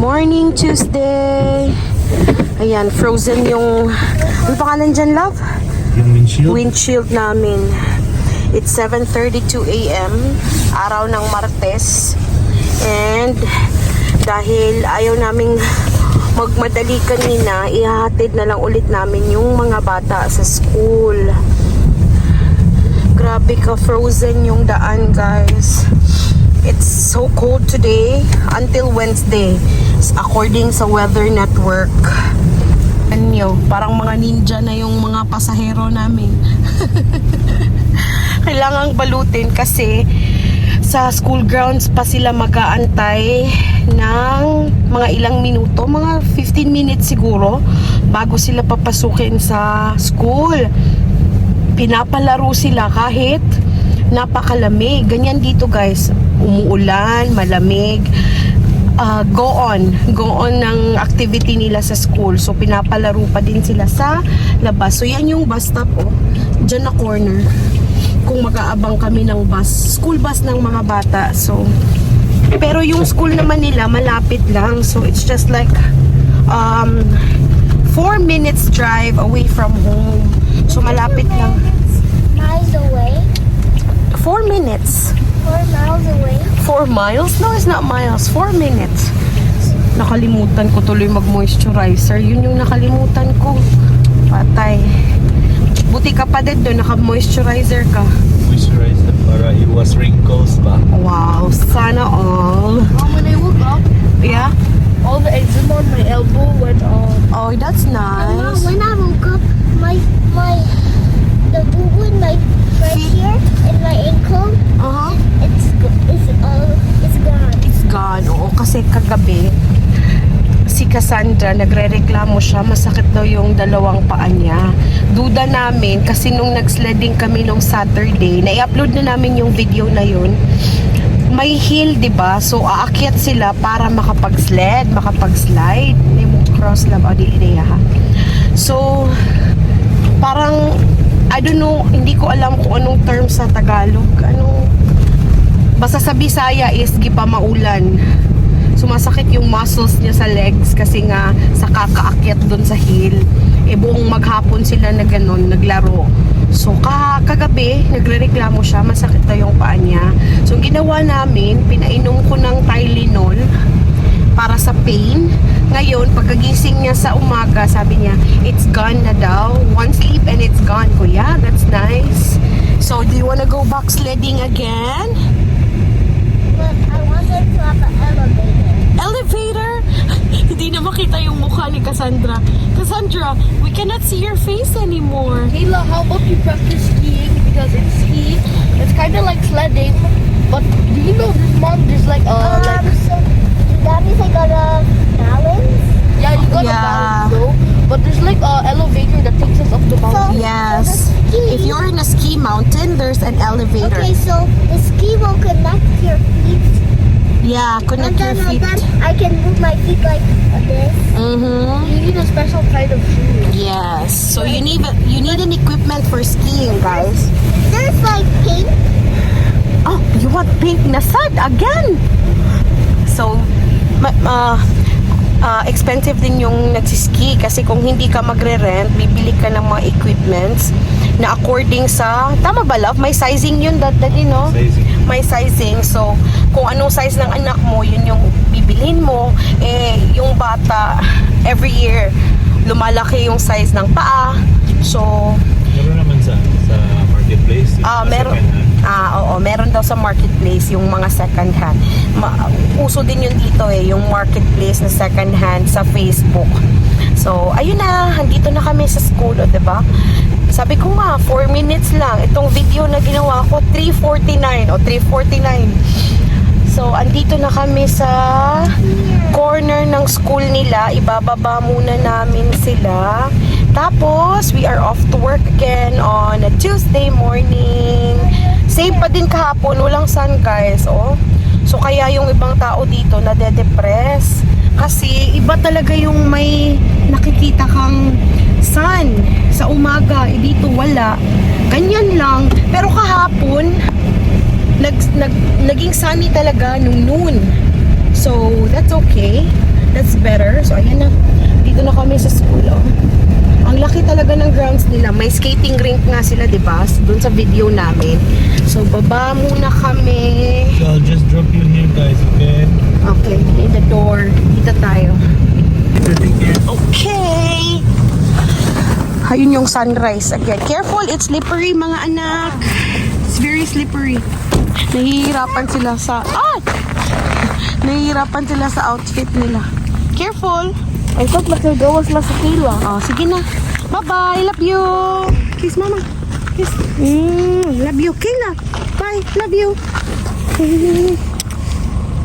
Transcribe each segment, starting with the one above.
morning, Tuesday. Ayan, frozen yung... Ano pangalan dyan, love? Yung windshield. Windshield namin. It's 7.32 a.m. Araw ng Martes. And dahil ayaw naming magmadali kanina, ihahatid na lang ulit namin yung mga bata sa school. Grabe ka frozen yung daan, guys. It's so cold today until Wednesday. According sa Weather Network. Anyo, parang mga ninja na yung mga pasahero namin. Kailangang balutin kasi sa school grounds pa sila mag-aantay ng mga ilang minuto, mga 15 minutes siguro bago sila papasukin sa school. Pinapalaro sila kahit napakalamig. Ganyan dito guys. Umuulan, malamig. Ah, go on. Go on ng activity nila sa school. So, pinapalaro pa din sila sa labas. So, yan yung bus stop, oh. Diyan na corner. Kung mag-aabang kami ng bus. School bus ng mga bata. So, pero yung school naman nila, malapit lang. So, it's just like, um, 4 minutes drive away from home. So, malapit lang. Miles away? 4 minutes. Four miles away? 4 miles? No, it's not miles. 4 minutes. Nakalimutan ko tuloy mag-moisturizer. Yun yung nakalimutan ko. Patay. Buti ka pa din doon, naka-moisturizer ka. Moisturize na para iwas wrinkles ba? Wow, sana all. Mom, when I woke up, Yeah? all the eczema on my elbow went off. Oh, that's nice. when I woke up, my my the boo in my right here and my ankle, Uh-huh. it's go- it's uh it's gone. It's gone. Oo, kasi kagabi, si Cassandra, nagre-reklamo siya, masakit daw yung dalawang paa niya. Duda namin, kasi nung nag-sledding kami nung Saturday, na-upload na namin yung video na yun, may hill, di ba? So, aakyat sila para makapag-sled, makapag-slide. Mo cross lab, o di ideya ha. So, parang, I don't know, hindi ko alam kung anong term sa Tagalog. Anong, basta sa Bisaya is gipa maulan. Sumasakit yung muscles niya sa legs kasi nga sa kakaakyat doon sa hill. Eh buong maghapon sila na ganun, naglaro. So ka kagabi, nagrereklamo siya, masakit daw yung paa niya. So ginawa namin, pinainom ko ng Tylenol para sa pain. Ngayon, pagkagising niya sa umaga, sabi niya, it's gone na daw. One sleep and it's gone. Kuya, that's nice. So, do you wanna go back sledding again? But I wanted to have an elevator. Elevator? Hindi na makita yung mukha ni Cassandra. Cassandra, we cannot see your face anymore. Kayla, how about you practice skiing? Because in skiing, it's kind of like sledding. But do you know this mom? There's like a Um, like so that means I gotta balance. yeah, you gotta Yeah. balance though. But there's like a elevator that takes us up the mountain. Yes. If you're in a ski mountain, there's an elevator. Okay, so the ski will connect your feet, Yeah, connect your then, feet. I can move my feet like this. Mm-hmm. You need a special kind of shoe. Yes. So you need you need an equipment for skiing, guys. There's like pink. Oh, you want pink na sad again? So, uh, uh, expensive din yung nagsiski kasi kung hindi ka magre-rent, bibili ka ng mga equipments na according sa, tama ba love? May sizing yun that, that no? Sizing. May sizing. So, kung anong size ng anak mo, yun yung bibilhin mo. Eh, yung bata, every year, lumalaki yung size ng paa. So, Meron naman sa sa marketplace. Ah, meron. Ah, oo, meron daw sa marketplace yung mga second hand. Ma- uso din yun dito eh, yung marketplace na second hand sa Facebook. So, ayun na, andito na kami sa school, o, 'di ba? Sabi ko nga, 4 minutes lang. Itong video na ginawa ko, 3.49 o 3.49. So, andito na kami sa corner ng school nila. Ibababa muna namin sila. Tapos, we are off to work again on a Tuesday morning. Same pa din kahapon, walang sun guys, oh. So, kaya yung ibang tao dito na depress Kasi, iba talaga yung may nakikita kang sun sa umaga. Eh, dito wala. Ganyan lang. Pero kahapon, nag, nag, naging sunny talaga nung noon. So, that's okay. That's better. So, ayan na. Dito na kami sa school, oh. Ang laki talaga ng grounds nila. May skating rink nga sila, di ba? Doon sa video namin. So, baba muna kami. So I'll just drop you here guys, okay? In the door. Dito tayo. Okay. Ayun yung sunrise again. Careful, it's slippery mga anak. It's very slippery. Nahihirapan sila sa... Ah! Nahihirapan sila sa outfit nila. Careful. I thought makagawas lang sa Kayla. Oh, sige na. Bye-bye. Love you. Kiss mama. Kiss. Mm, love you. Kayla. Bye. Love you.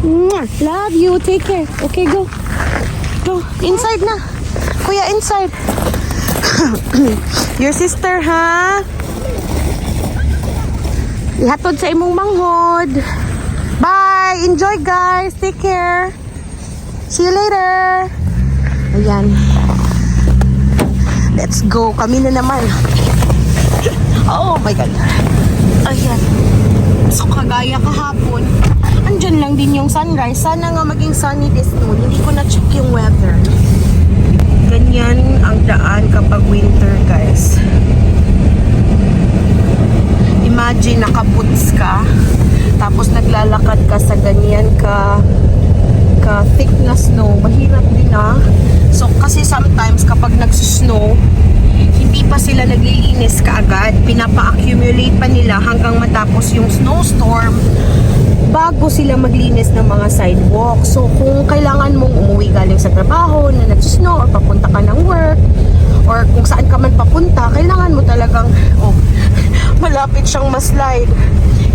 Love you. Take care. Okay, go. Go. Inside na. Kuya, inside. Your sister, ha? Ihatod sa imong manghod. Bye. Enjoy, guys. Take care. See you later. Ayan. Let's go. Kami na naman. Oh my God. Ayan. So, kagaya kahapon, andyan lang din yung sunrise. Sana nga maging sunny this noon. Hindi ko na-check yung weather. Ganyan ang daan kapag winter, guys. Imagine, nakaboots ka. Tapos naglalakad ka sa ganyan ka ka thick na snow. Mahirap din ah. So, kasi sometimes kapag nagsusnow, hindi pa sila naglilinis kaagad. Pinapa-accumulate pa nila hanggang matapos yung snowstorm bago sila maglinis ng mga sidewalk. So, kung kailangan mong umuwi galing sa trabaho na nagsusnow or papunta ka ng work or kung saan ka man papunta, kailangan mo talagang, oh, malapit siyang maslide.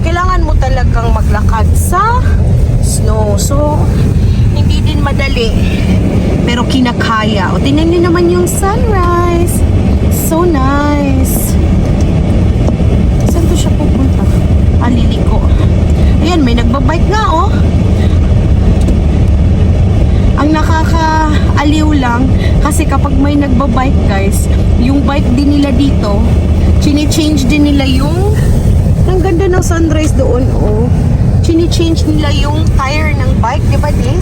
Kailangan mo talagang maglakad sa snow. So, hindi din madali. Pero kinakaya. O, tingnan niyo naman yung sunrise. So nice. Saan to siya pupunta? Ah, liliko. Ayan, may nagbabike nga, oh. Ang nakakaaliw lang, kasi kapag may nagbabike, guys, yung bike din nila dito, chine-change din nila yung ang ganda ng sunrise doon, oh. Chine-change nila yung tire ng bike, di ba, di?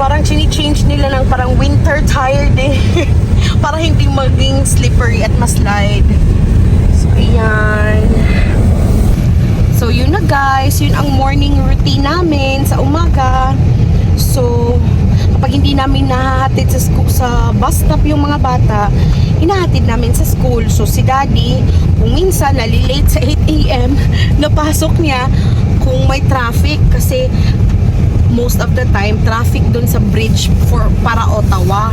Parang chine-change nila ng parang winter tire, di. para hindi maging slippery at maslide. So, ayan. So, yun na guys. Yun ang morning routine namin sa umaga. So, kapag hindi namin nahahatid sa, school, sa bus stop yung mga bata, hinahatid namin sa school. So, si daddy, kung minsan nalilate sa 8 a.m., napasok niya kung may traffic kasi most of the time traffic dun sa bridge for para Ottawa.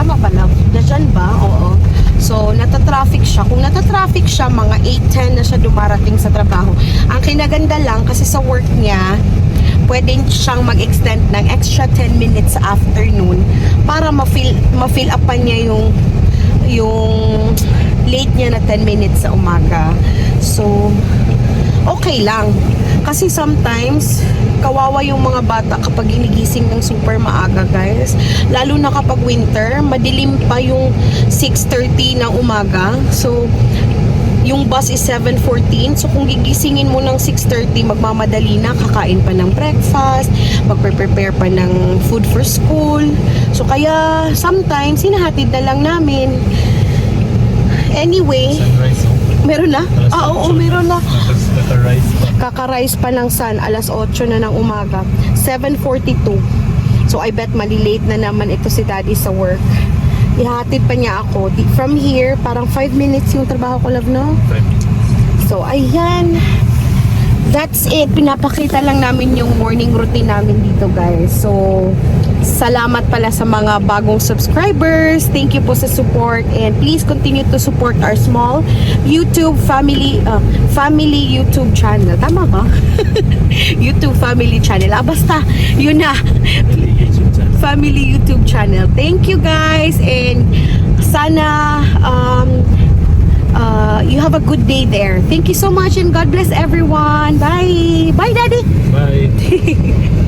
Tama ba love? Diyan ba? Oo. So, natatraffic siya. Kung natatraffic siya, mga 8-10 na siya dumarating sa trabaho. Ang kinaganda lang, kasi sa work niya, pwede siyang mag-extend ng extra 10 minutes sa afternoon para ma-fill, ma-fill up pa niya yung yung late niya na 10 minutes sa umaga. So, okay lang. Kasi sometimes, kawawa yung mga bata kapag ginigising ng super maaga, guys. Lalo na kapag winter, madilim pa yung 6.30 ng umaga. So, yung bus is 7.14. So, kung gigisingin mo ng 6.30, magmamadali na, kakain pa ng breakfast, magpe-prepare pa ng food for school. So, kaya sometimes, hinahatid na lang namin. Anyway, Sunrise, oh. Meron na? Ah, oo, 8 meron na. Tapos naka-rise pa. Kakarise pa ng sun, alas 8 na ng umaga. 7.42. So, I bet malilate na naman ito si daddy sa work. Ihatid pa niya ako. Di- From here, parang 5 minutes yung trabaho ko, love, no? So, ayan. That's it. Pinapakita lang namin yung morning routine namin dito, guys. So, salamat pala sa mga bagong subscribers. Thank you po sa support and please continue to support our small YouTube family uh, family YouTube channel. Tama ba? YouTube family channel. Ah, basta, yun na. Family YouTube channel. Thank you guys and sana um, uh, you have a good day there. Thank you so much and God bless everyone. Bye. Bye, Daddy. Bye.